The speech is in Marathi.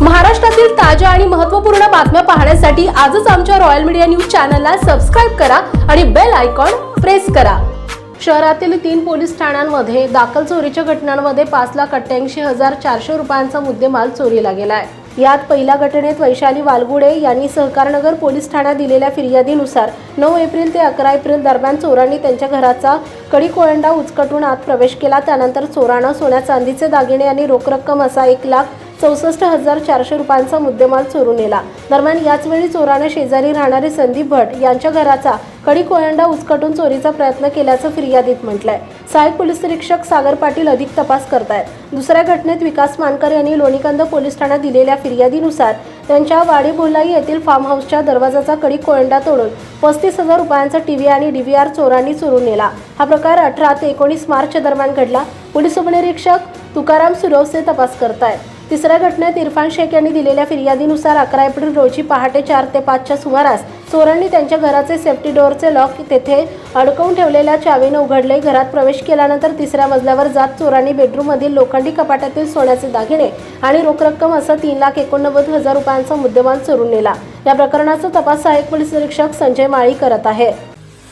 महाराष्ट्रातील ताज्या आणि महत्त्वपूर्ण बातम्या पाहण्यासाठी आजच आमच्या रॉयल मीडिया न्यूज चॅनलला सबस्क्राईब करा आणि बेल आयकॉन प्रेस करा. शहरातील तीन पोलीस ठाण्यांमध्ये दाखल चोरीच्या घटनांमध्ये पाच लाख अठ्ठ्याऐंशी हजार चारशे रुपयांचा मुद्देमाल चोरीला गेलाय. यात पहिल्या घटनेत वैशाली वालगुडे यांनी सहकारनगर पोलीस ठाण्यात दिलेल्या फिर्यादीनुसार नऊ एप्रिल ते अकरा एप्रिल दरम्यान चोरांनी त्यांच्या घराचा कडी कोळंडा उचकटून आत प्रवेश केला. त्यानंतर चोरानं सोन्या चांदीचे दागिने आणि रोख रक्कम असा एक लाख चौसष्ट हजार चारशे रुपयांचा मुद्देमाल चोरून नेला. दरम्यान याचवेळी चोराने शेजारी राहणारे संदीप भट यांच्या घराचा कडी कोयंडा उचकटून चोरीचा प्रयत्न केल्याचं फिर्यादीत म्हटलंय. सहाय्यक पोलीस निरीक्षक सागर पाटील अधिक तपास करतायत. दुसऱ्या घटनेत विकास मानकर यांनी लोणीकंद पोलीस ठाण्यात दिलेल्या फिर्यादीनुसार त्यांच्या वाडी बोलाई येथील फार्म हाऊसच्या दरवाजाचा कडी कोयंडा तोडून पस्तीस हजार रुपयांचा टीव्ही आणि डीव्हीआर चोरांनी चोरून नेला. हा प्रकार अठरा ते एकोणीस मार्च दरम्यान घडला. पोलीस उपनिरीक्षक तुकाराम सुरवसे तपास करतायत. तिसऱ्या घटनेत इरफान शेख यांनी दिलेल्या फिर्यादीनुसार अकरा एप्रिल रोजी पहाटे चार ते पाचच्या सुमारास चोरांनी त्यांच्या घराचे सेफ्टी डोअरचे लॉक तेथे अडकवून ठेवलेल्या चावीनं उघडले. घरात प्रवेश केल्यानंतर तिसऱ्या मजल्यावर जात चोरांनी बेडरूममधील लोखंडी कपाटातील सोन्याचे दागिने आणि रोख रक्कम असं तीन लाख एकोणनव्वद हजार रुपयांचा मुद्देमाल चोरून नेला. या प्रकरणाचा तपास सहाय्यक पोलीस निरीक्षक संजय माळी करत आहे.